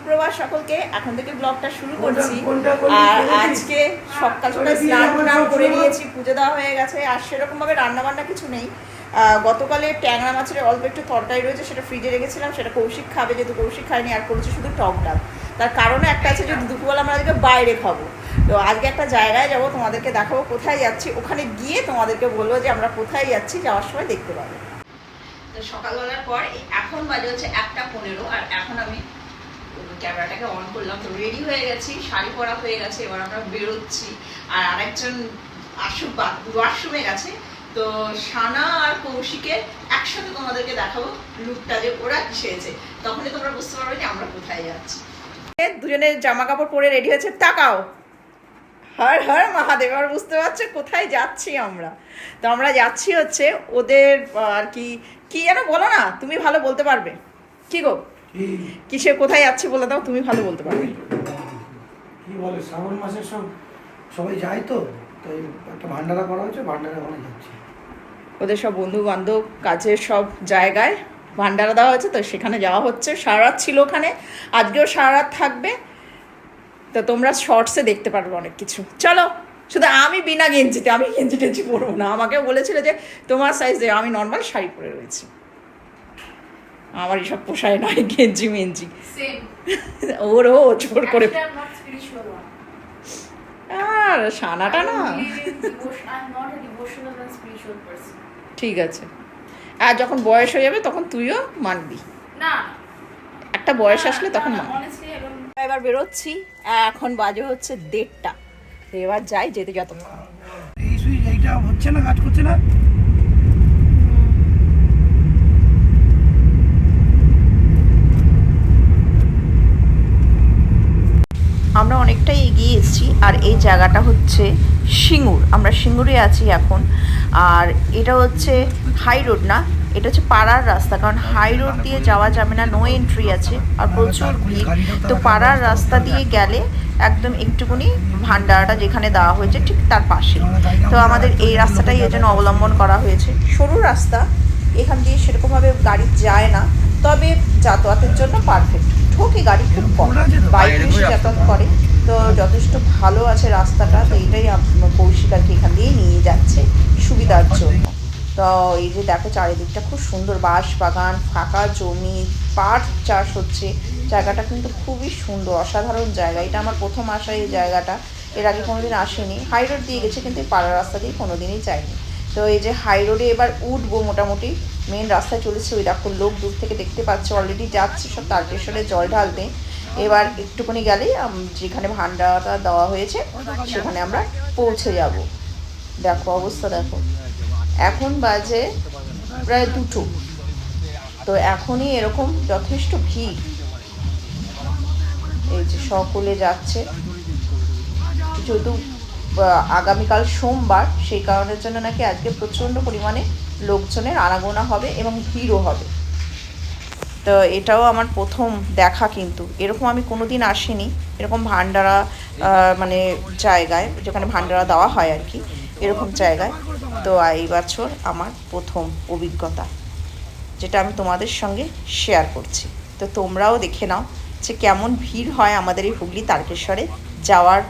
সুপ্রভাত সকলকে। এখন থেকে ব্লগটা শুরু করছি। আর আজকে সকাল সকাল স্নান টান করে নিয়েছি পুজো দেওয়া হয়ে গেছে আর সেরকম ভাবে রান্না বান্না কিছু নেই। গতকালে ট্যাংরা মাছের অল্প একটু তরকারি রয়েছে সেটা ফ্রিজে রেখেছিলাম সেটা কৌশিক খাবে যেহেতু কৌশিক খায়নি আর করেছে শুধু টক ডাল। তার কারণে একটা আছে যে দুপুরবেলা আমরা আজকে বাইরে খাব। তো আজকে একটা জায়গায় যাব তোমাদেরকে দেখাবো কোথায় যাচ্ছি। ওখানে গিয়ে তোমাদেরকে বলব যে আমরা কোথায় যাচ্ছি যাওয়ার সময় দেখতে পাবো। সকালবেলার পর এখন বাজে হচ্ছে একটা পনেরো আর এখন আমি ক্যামেরাটাকে অন করলাম, তো রেডি হয়ে গেছি, শাড়ি পরা হয়ে গেছে, এবার আমরা বেরোচ্ছি। আর আরেকজন ওয়াশরুমে গেছে, তো সানা আর কৌশিকের একসাথে তোমাদেরকে দেখাবো লুকটা যে ওরা সেরেছে তখনই তোমরা বুঝতে পারবে যে আমরা কোথায় যাচ্ছি। দুজনের জামা কাপড় পরে রেডি হয়েছে, তাকাও। হর হর মহাদেব, আর বুঝতে পারছ কোথায় যাচ্ছি আমরা? তো আমরা যাচ্ছি হচ্ছে ওদের আর কি কি যেন বলো না, তুমি ভালো বলতে পারবে। কি গো? কিসে কোথায় যাচ্ছি বলে দাও তুমি ভালো বলতে পারবে। কি বলে শ্রাবণ মাসের সব সবাই যায় তো? তাই একটা ভান্ডারা করা হয়েছে ভান্ডারা ওখানে যাচ্ছি। ওদের সব বন্ধু বান্ধব কাজের সব জায়গায় ভান্ডারা দেওয়া হয়েছে তো সেখানে যাওয়া হচ্ছে। সারা রাত ছিল ওখানে আজকেও সারা রাত থাকবে। তো তোমরা শর্টসে দেখতে পারবে অনেক কিছু। চলো শুধু আমি বিনা গেঞ্জিতে আমি গেঞ্জি টেঞ্জি পরবো না। আমাকে বলেছিল যে তোমার সাইজে আমি নর্মাল শাড়ি পরে রয়েছি। আমার এসব পোষায় নয় গেঞ্জি মেঞ্জি। Same. ওরও জোর করে. আর সানাটা না. ঠিক আছে। আর যখন বয়স হয়ে যাবে তখন তুইও মানবি। না। একটা বয়স আসলে তখন মানবি। এবার বেরোচ্ছি। এখন বাজে হচ্ছে দেড়টা। এবার যাই যেতে যত এই এইটা হচ্ছে না কাজ করছে না? আমরা অনেকটাই এগিয়ে এসেছি, আর এই জায়গাটা হচ্ছে সিঙ্গুর। আমরা সিঙ্গুরে আছি এখন, আর এটা হচ্ছে হাই রোড না, এটা হচ্ছে পাড়ার রাস্তা, কারণ হাই রোড দিয়ে যাওয়া যাবে না নো এন্ট্রি আছে, আর প্রচুর ভিড়। তো পাড়ার রাস্তা দিয়ে গেলে একদম একটুকুনি ভান্ডারাটা যেখানে দেওয়া হয়েছে, ঠিক তার পাশে। তো আমাদের এই রাস্তাটাই এর জন্য অবলম্বন করা হয়েছে। সরু রাস্তা, এখান দিয়ে সেরকমভাবে গাড়ি যায় না, তবে যাতায়াতের জন্য পারফেক্ট ঠোকে গাড়ি খুব কম? বাইক বেশি যাতায়াত করে। তো যথেষ্ট ভালো আছে রাস্তাটা তো এটাই কৌশিক আর কি এখান দিয়ে নিয়ে যাচ্ছে। সুবিধার জন্য। তো এই যে দেখো চারিদিকটা খুব সুন্দর বাঁশ বাগান ফাঁকা জমি পাট চাষ হচ্ছে। জায়গাটা কিন্তু খুবই সুন্দর অসাধারণ জায়গা। এটা আমার প্রথম আসা এই জায়গাটা। এর আগে কোনোদিন আসেনি। হাই রোড দিয়ে গেছে কিন্তু পাড়া রাস্তা দিয়ে কোনোদিনই যায়নি। তো এই যে হাই রোডে এবার উঠবো মোটামুটি। মেন রাস্তায় চলেছে ওই দেখো লোক দূর থেকে দেখতে পাচ্ছে অলরেডি যাচ্ছে সব তারকেশ্বরে জল ঢালতে। এবার একটুখানি আম- যেখানে ভান্ডারটা দেওয়া হয়েছে সেখানে আমরা পৌঁছে যাব। দেখো অবস্থা দেখো। এখন বাজে প্রায় দুটো। তো এখনই এরকম যথেষ্ট ভিড়। এই যে সকলে যাচ্ছে। আহ, আগামীকাল সোমবার, সেই কারণের জন্য নাকি আজকে প্রচণ্ড পরিমাণে লোকজনের আনাগোনা হবে এবং ভিড়ও হবে। তো এটাও আমার প্রথম দেখা কিন্তু। এরকম আমি কোনো দিন আসিনি। এরকম ভান্ডারা মানে জায়গায়, যেখানে ভান্ডারা দেওয়া হয় আর কি, এরকম জায়গায়। তো এই বছর আমার প্রথম অভিজ্ঞতা, যেটা আমি তোমাদের সঙ্গে শেয়ার করছি। তো তোমরাও দেখে নাও যে কেমন ভিড় হয় আমাদের এই হুগলি তারকেশ্বরে যাওয়ার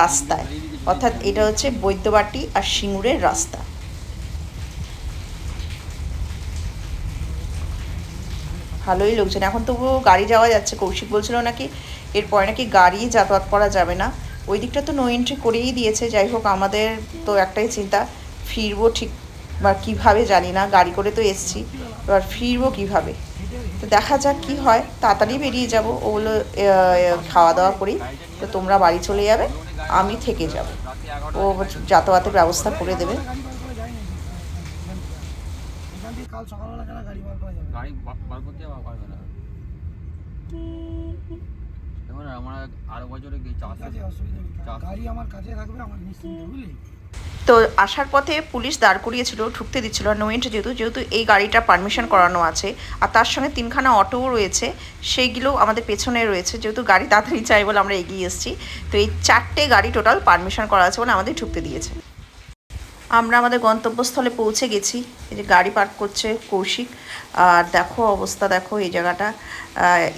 রাস্তায়। অর্থাৎ এটা হচ্ছে বৈদ্যবাটি আর সিঙ্গুরের রাস্তা। ভালোই লোকজন। এখন তবুও গাড়ি যাওয়া যাচ্ছে। কৌশিক বলছিল নাকি এরপরে নাকি গাড়ি যাতায়াত করা যাবে না। ওই দিকটা তো নো এন্ট্রি করেই দিয়েছে। যাই হোক, আমাদের তো একটাই চিন্তা, ফিরবো ঠিক বা কীভাবে জানি না। গাড়ি করে তো এসছি। এবার ফিরবো কীভাবে? তো দেখা যাক কি হয়। তাড়াতাড়ি বেরিয়ে যাব। ওগুলো খাওয়া দাওয়া করি। তো তোমরা বাড়ি চলে যাবে। আমি থেকে যাব। ও যাতায়াতের ব্যবস্থা করে দেবে। এখান থেকে কাল সকালবেলা কেন গাড়ি বার করা যাবে গাড়ি বার করতে যাওয়া পারবে না। দেখুন আমরা আরও বছরে গিয়ে চাষ আছে অসুবিধা নেই। গাড়ি আমার কাছে থাকবে আমার নিশ্চিন্ত বুঝলি? তো আসার পথে পুলিশ দাঁড় করিয়েছিল, ঢুকতে দিচ্ছিল। নো এন্ট্রি যেহেতু যেহেতু এই গাড়িটা পারমিশন করানো আছে, আর তার সঙ্গে তিনখানা অটোও রয়েছে সেইগুলো আমাদের পেছনে রয়েছে। যেহেতু গাড়ি তাড়াতাড়ি চাই বলে আমরা এগিয়ে এসেছি, তো এই চারটে গাড়ি টোটাল পারমিশন করা আছে বলে আমাদের ঢুকতে দিয়েছে। আমরা আমাদের গন্তব্যস্থলে পৌঁছে গেছি। এই যে গাড়ি পার্ক করছে কৌশিক। আর দেখো অবস্থা, দেখো এই জায়গাটা।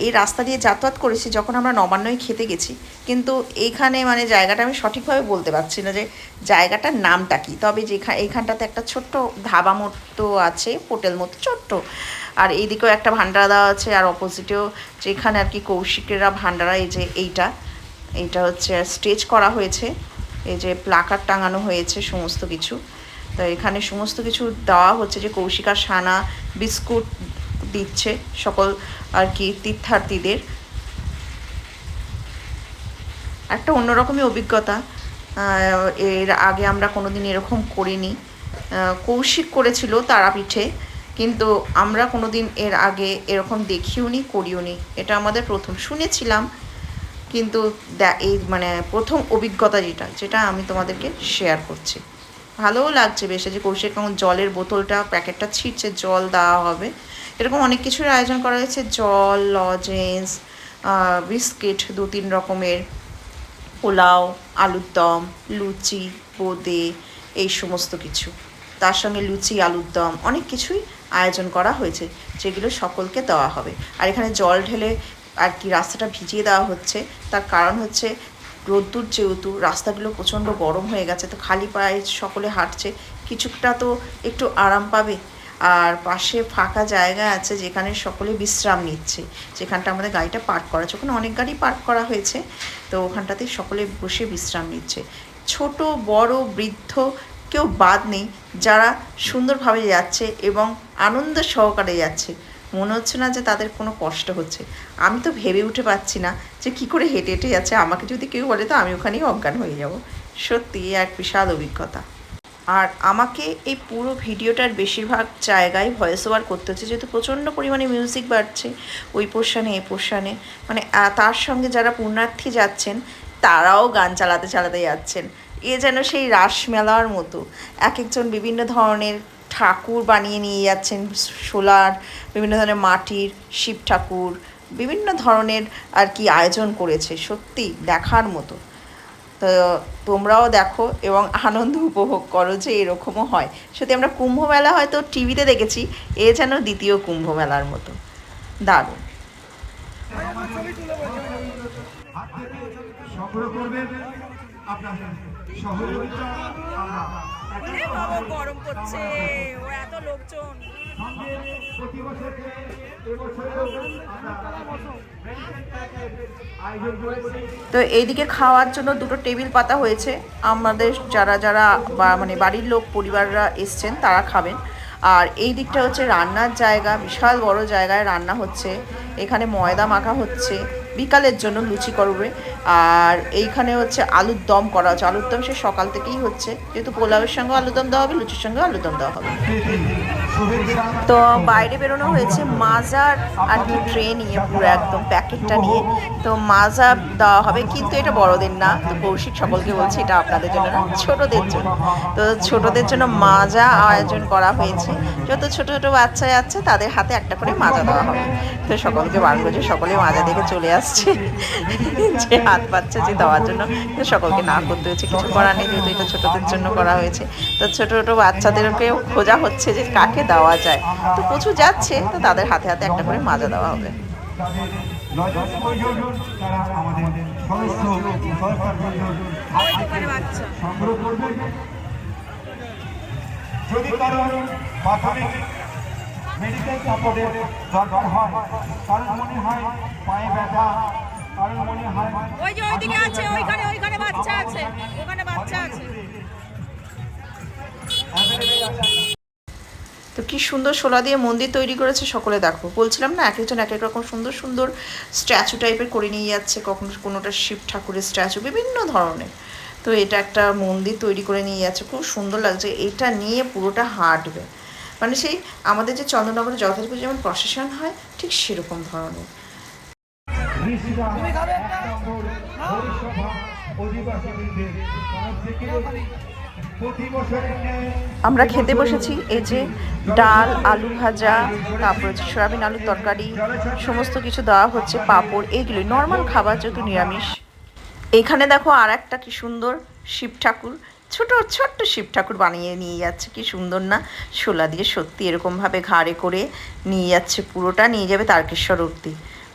এই রাস্তা দিয়ে যাতায়াত করেছি যখন আমরা নবান্নই খেতে গেছি। কিন্তু এইখানে মানে জায়গাটা আমি সঠিকভাবে বলতে পারছি না যে জায়গাটার নামটা কি। তবে যেখানে এইখানটাতে একটা ছোট্ট ধাবা মতো আছে, হোটেল মতো, ছোট্ট। আর এইদিকেও একটা ভান্ডারা দেওয়া আছে আর অপোজিটেও যেখানে আর কি কৌশিকেরা ভান্ডারা, এই যে এইটা। এইটা হচ্ছে স্টেজ করা হয়েছে। এই যে প্লাকার টাঙানো হয়েছে সমস্ত কিছু। তো এখানে সমস্ত কিছু দেওয়া হচ্ছে যে কৌশিকা সানা বিস্কুট দিচ্ছে সকল আর কি তীর্থার্থীদের। একটা অন্যরকমই অভিজ্ঞতা এর আগে আমরা কোনো দিন এরকম করিনি। কৌশিক করেছিল তারাপীঠে, কিন্তু আমরা কোনো দিন এর আগে এরকম দেখিও নি করিও নি এটা আমাদের প্রথম। শুনেছিলাম কিন্তু এই মানে প্রথম অভিজ্ঞতা যেটা যেটা আমি তোমাদেরকে শেয়ার করছি। ভালোও লাগছে বেশ যে কৌশিক কেমন জলের বোতলটা, প্যাকেটটা ছিটছে, জল দেওয়া হবে। এরকম অনেক কিছুর আয়োজন করা হয়েছে, জল লজেন্স বিস্কিট দু তিন রকমের, পোলাও, আলুর দম, লুচি, বোঁদে, এই সমস্ত কিছু। তার সঙ্গে লুচি, আলুর দম, অনেক কিছুই আয়োজন করা হয়েছে, যেগুলো সকলকে দেওয়া হবে। আর এখানে জল ঢেলে আর কি রাস্তাটা ভিজিয়ে দেওয়া হচ্ছে। তার কারণ হচ্ছে রোদ্দুর যেহেতু, রাস্তাগুলো প্রচণ্ড গরম হয়ে গেছে, তো খালি পায়ে সকলে হাঁটছে। কিছুটা তো একটু আরাম পাবে। আর পাশে ফাঁকা জায়গা আছে যেখানে সকলে বিশ্রাম নিচ্ছে। যেখানটা আমাদের গাড়িটা পার্ক করা আছে। ওখানে অনেক গাড়ি পার্ক করা হয়েছে। তো ওখানটাতে সকলে বসে বিশ্রাম নিচ্ছে। ছোট, বড়, বৃদ্ধ কেউ বাদ নেই। যারা সুন্দরভাবে যাচ্ছে এবং আনন্দ সহকারে যাচ্ছে। মনে হচ্ছে না যে তাদের কোনো কষ্ট হচ্ছে। আমি তো ভেবে উঠে পাচ্ছি না যে কি করে হেঁটে হেঁটে যাচ্ছে। আমাকে যদি কেউ বলে, তো আমি ওখানেই অজ্ঞান হয়ে যাব। সত্যি এক বিশাল অভিজ্ঞতা। আর আমাকে এই পুরো ভিডিওটার বেশিরভাগ জায়গায় ভয়েস ওভার করতে হচ্ছে। যেহেতু প্রচণ্ড পরিমাণে মিউজিক বাড়ছে, ওই পোর্শানে এই পোর্শানে মানে তার সঙ্গে যারা পুণ্যার্থী যাচ্ছেন, তারাও গান চালাতে চালাতে যাচ্ছেন। এ যেন সেই রাসমেলার মতো। এক একজন বিভিন্ন ধরনের ঠাকুর বানিয়ে নিয়ে যাচ্ছেন, সোলার, বিভিন্ন ধরনের মাটির, শিব ঠাকুর, বিভিন্ন ধরনের আর কি আয়োজন করেছে, সত্যি দেখার মতো। তো তোমরাও দেখো এবং আনন্দ উপভোগ করো যে এরকমও হয়। সত্যি আমরা কুম্ভমেলা হয়তো টিভিতে দেখেছি, এ যেন দ্বিতীয় কুম্ভমেলার মতো। দারুণ। সংগ্রহ করবেন আপনার সহযোগিতা গরম করছে ও এত লোকজন। তো এইদিকে খাওয়ার জন্য দুটো টেবিল পাতা হয়েছে। আমাদের যারা যারা মানে বাড়ির লোক, পরিবাররা এসছেন, তারা খাবেন। আর এই দিকটা হচ্ছে রান্নার জায়গা, বিশাল বড় জায়গায় রান্না হচ্ছে। এখানে ময়দা মাখা হচ্ছে। বিকালের জন্য লুচি করবে। আর এইখানে হচ্ছে আলুর দম করা হচ্ছে। আলুর দম সে সকাল থেকেই হচ্ছে। যেহেতু পোলাওয়ের সঙ্গে আলুর দম দেওয়া হবে, লুচির সঙ্গে আলুর দম দেওয়া হবে। তো বাইরে বেরোনো হয়েছে মাজার আর কি ট্রে নিয়ে, পুরো একদম প্যাকেটটা নিয়ে। তো মাজা দেওয়া হবে, কিন্তু এটা বড়দের না। তো কৌশিক সকলকে বলছে, এটা আপনাদের জন্য না, ছোটদের জন্য। তো ছোটদের জন্য মাজা আয়োজন করা হয়েছে। যত ছোট ছোট বাচ্চা যাচ্ছে তাদের হাতে একটা করে মাজা দেওয়া হবে। তো সকলকে বারণ করছে, সকলে মাজা দেখে চলে আসছে। হাত পাচ্ছে যে দেওয়ার জন্য। তো সকলকে না করতে হয়েছে, কিছু করার নেই, যেহেতু এটা ছোটদের জন্য করা হয়েছে। তো ছোট ছোট বাচ্চাদেরকেও খোঁজা হচ্ছে যে কাকে দেওয়া যায়। তো প্রচুর যাচ্ছে, তো তাদের হাতে হাতে একটা করে মাজা দেওয়া হবে। যদি প্রাথমিক মেডিকেল সাপোর্টের দরকার হয় কারণ মনে হয় পায়ে ব্যথা ওই যে ওইদিকে আছে, ওইখানে ওইখানে বাচ্চা আছে, ওখানে বাচ্চা আছে। তো কি সুন্দর শোলা দিয়ে মন্দির তৈরি করেছে, সকলে দেখো। বলছিলাম না এক একজন এক এক রকম সুন্দর সুন্দর স্ট্যাচু টাইপের করে নিয়ে যাচ্ছে, কখনো কোনোটা শিব ঠাকুরের স্ট্যাচু বিভিন্ন ধরনের। তো এটা একটা মন্দির তৈরি করে নিয়ে যাচ্ছে, খুব সুন্দর লাগছে, এটা নিয়ে পুরোটা হাঁটবে। মানে সেই আমাদের যে চন্দ্রনগরে পুজো যেমন প্রসেশন হয়, ঠিক সেরকম ধরনের। আমরা খেতে বসেছি এই যে ডাল, আলু ভাজা, তারপর হচ্ছে সয়াবিন আলুর তরকারি, সমস্ত কিছু দেওয়া হচ্ছে, পাঁপড়, এইগুলোই। নর্মাল খাবার যেহেতু নিরামিষ। এখানে দেখো আর একটা কি সুন্দর শিব ঠাকুর। ছোট, ছোট্ট শিব ঠাকুর বানিয়ে নিয়ে যাচ্ছে, কি সুন্দর না? শোলা দিয়ে সত্যি এরকমভাবে ঘাড়ে করে নিয়ে যাচ্ছে, পুরোটা নিয়ে যাবে তারকেশ্বর অব্দি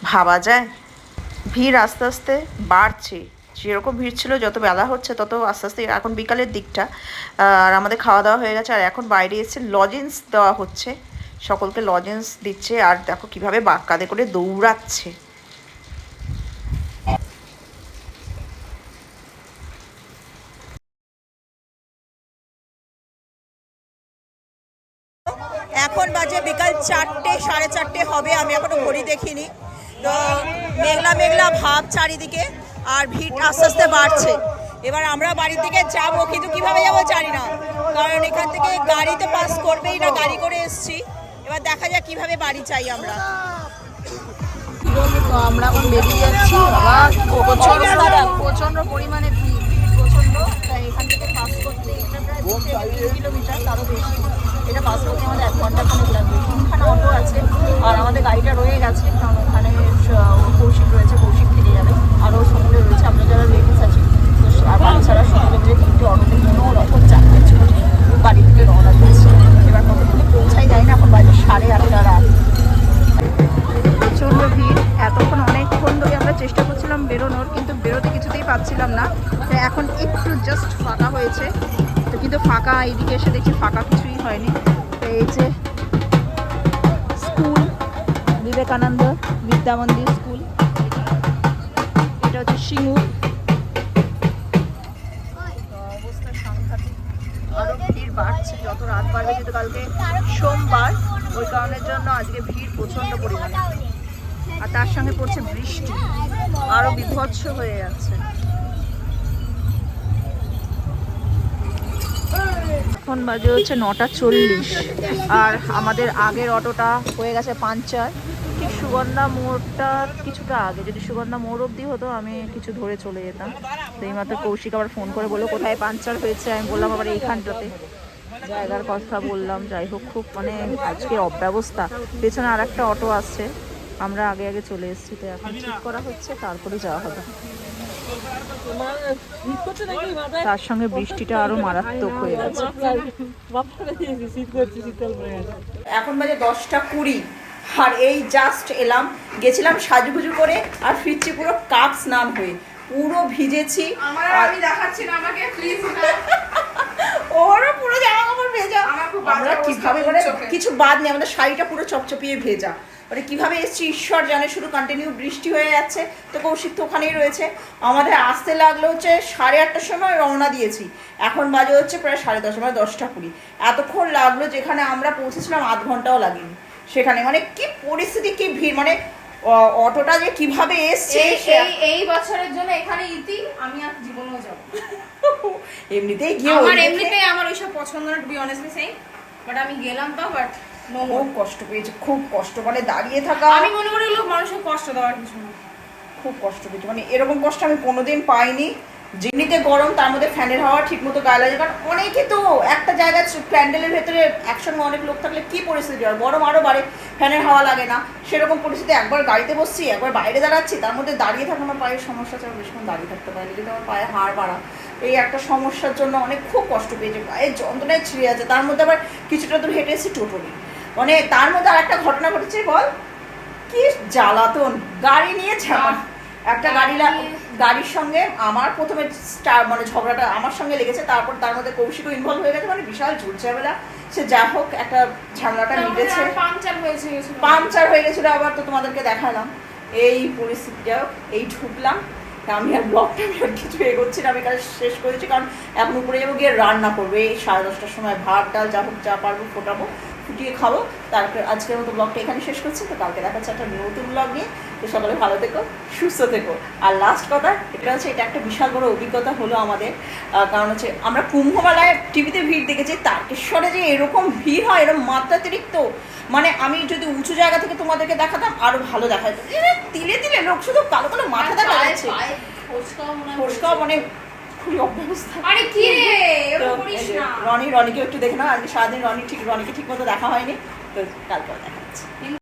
ভাবা যায়? ভিড় আস্তে আস্তে বাড়ছে। যেরকম ভিড় ছিল, যত বেলা হচ্ছে, তত আস্তে আস্তে এখন বিকালের দিকটা। আর আমাদের খাওয়া দাওয়া হয়ে গেছে, আর এখন বাইরে এসে লজেন্স দেওয়া হচ্ছে। সকলকে লজেন্স দিচ্ছে, আর দেখো কীভাবে বাক্কাদে করে দৌড়াচ্ছে। এখন বাজে বিকাল চারটে, সাড়ে চারটে হবে, আমি এখনও ঘড়ি দেখিনি। তো মেঘলা মেঘলা ভাব চারিদিকে আর ভিড় আস্তে আস্তে বাড়ছে। এবার আমরা বাড়ির দিকে যাব, কিন্তু কীভাবে যাব জানি না। কারণ এখান থেকে গাড়ি তো পাস করবেই না, গাড়ি করে এসছি। এবার দেখা যাক কীভাবে বাড়ি চাই আমরা। আমরা এখন বেরিয়ে যাচ্ছি প্রচণ্ড প্রচণ্ড পরিমাণে ভিড় প্রচণ্ড এখান থেকে পাস করতে এটা প্রায় কিলোমিটার, তারও বেশি। এটা পাস করতে আমাদের এক ঘণ্টা লাগবে। অটো আছে, আর আমাদের গাড়িটা রয়ে গেছে কারণ ওখানে স- কৌশিক রয়েছে কৌশিক থেকে যাবে বিদ্যা স্কুল এটা হচ্ছে সিঙ্গুর আরও ভিড় বাড়ছে, যত রাত বাড়বে যেহেতু কালকে সোমবার, ওই কারণের জন্য আজকে ভিড় প্রচণ্ড পরিমাণে। আর তার সঙ্গে পড়ছে বৃষ্টি। আরও বিভৎস হয়ে যাচ্ছে। এখন বাজে হচ্ছে নটা চল্লিশ। আর আমাদের আগের অটোটা হয়ে গেছে পাঞ্চার। ঠিক সুগন্ধা মোড়টার কিছুটা আগে। যদি সুগন্ধা মোড় অবধি হতো, আমি কিছু ধরে চলে যেতাম। তো এইমাত্র কৌশিক আবার ফোন করে বলল, কোথায় পাঞ্চার হয়েছে? আমি বললাম, আবার এইখানটাতে। জায়গার কথা বললাম, যাই হোক, খুব মানে আজকে অব্যবস্থা। পেছনে আর একটা অটো আসছে। আমরা আগে আগে চলে এসেছি, তো এখন ঠিক করা হচ্ছে, তারপরে যাওয়া হবে। তার সঙ্গে বৃষ্টিটা আরও মারাত্মক হয়ে গেছে। এখন বাজে দশটা কুড়ি আর এই জাস্ট এলাম গেছিলাম সাজুগুজু করে আর ফিরছি পুরো কাপ স্নান হয়ে। পুরো ভিজেছি। আমি দেখাচ্ছি না আমাকে প্লিজ ওরও পুরো জামা কাপড় ভেজা। আমার কীভাবে মানে কিছু বাদ নেই আমাদের শাড়িটা পুরো চপচপিয়ে ভেজা। মানে কীভাবে এসছি? ঈশ্বর জানে শুধু কন্টিনিউ বৃষ্টি হয়ে যাচ্ছে। তো কৌশিক তো ওখানেই রয়েছে। আমাদের আসতে লাগল হচ্ছে সাড়ে আটটার সময় রওনা দিয়েছি। এখন বাজে হচ্ছে প্রায় সাড়ে দশ মানে দশটা কুড়ি। এতক্ষণ লাগল যেখানে আমরা পৌঁছেছিলাম আধ ঘন্টাও লাগেনি। সেখানে মানে কি পরিস্থিতি কি ভিড় মানে অটোটা যে কীভাবে এসছে এই বছরের জন্য এখানে ইতি আমি আর জীবনেও যাব এমনিতেই গিয়ে আমার এমনিতেই আমার ওইসব পছন্দ না টু বি অনেস্টলি সেই বাট আমি গেলাম তো বাট খুব কষ্ট পেয়েছে খুব কষ্ট মানে দাঁড়িয়ে থাকা আমি মনে করি লোক মানুষের কষ্ট দেওয়ার কিছু না। খুব কষ্ট পেয়েছি মানে এরকম কষ্ট আমি কোনোদিন পাইনি। যেমনিতে গরম তার মধ্যে ফ্যানের হাওয়া ঠিক মতো গায়ে লাগে কারণ অনেকে তো একটা জায়গায় প্যান্ডেলের ভেতরে একসঙ্গে অনেক লোক থাকলে কি পরিস্থিতি হয়? গরম আরও বাড়ে ফ্যানের হাওয়া লাগে না। সেরকম পরিস্থিতি একবার গাড়িতে বসছি একবার বাইরে দাঁড়াচ্ছি তার মধ্যে দাঁড়িয়ে থাকা আমার পায়ের সমস্যা ছাড়া বেশিক্ষণ দাঁড়িয়ে থাকতে পারি যদি আমার পায়ে হাড় বাড়া। এই একটা সমস্যার জন্য অনেক খুব কষ্ট পেয়েছে পায়ের যন্ত্রণায় ছিঁড়ে আছে তার মধ্যে আবার কিছুটা দূর হেঁটে এসেছি টোটো নিয়ে। মানে তার মধ্যে আর একটা ঘটনা ঘটেছে বল। কি জ্বালাতন। গাড়ি নিয়ে ঝামা একটা গাড়ি গাড়ির সঙ্গে আমার প্রথমে মানে ঝগড়াটা আমার সঙ্গে লেগেছে তারপর তার মধ্যে কৌশিকও ইনভলভ হয়ে গেছে মানে বিশাল ঝুটঝামেলা সে যা হোক একটা ঝামেলাটা মিটেছে। পাংচার হয়ে গেছিল। আবার তো তোমাদেরকে দেখালাম। এই পরিস্থিতি যাই হোক এই ঢুকলাম। আমি আর ব্লগটা আমি আর কিছু এগোচ্ছি না আমি কাজ শেষ করেছি কারণ এখন উপরে যাব গিয়ে রান্না করব। এই সাড়ে দশটার সময় ভাত ডাল যা হোক যা পারব ফোটাবো। ফুটিয়ে খাব। তারপর আজকের মতো ব্লগটা এখানে শেষ করছি। তো কালকে দেখা যাচ্ছে একটা নতুন ব্লগ নিয়ে। তো সকালে ভালো থেকো সুস্থ থেকো। আর লাস্ট কথা এটা হচ্ছে এটা একটা বিশাল বড় অভিজ্ঞতা হলো আমাদের। কারণ হচ্ছে আমরা কুম্ভমেলায় টিভিতে ভিড় দেখেছি তারকেশ্বরে যে এরকম ভিড় হয় এরকম মাত্রাতিরিক্ত। মানে আমি যদি উঁচু জায়গা থেকে তোমাদেরকে দেখাতাম আরও ভালো দেখা যেত তিলে তিলে লোক শুধু কালো কালো মাথা দেখা যাচ্ছে ফোসকাও মনে খুবই অবস্থা? আরে কি রে? এরকম করিস না। রনি রনিকে একটু দেখে নাও। আজকে সারাদিন রনি ঠিক রনিকে ঠিক মতো দেখা হয়নি। তো কালকে দেখা যাচ্ছে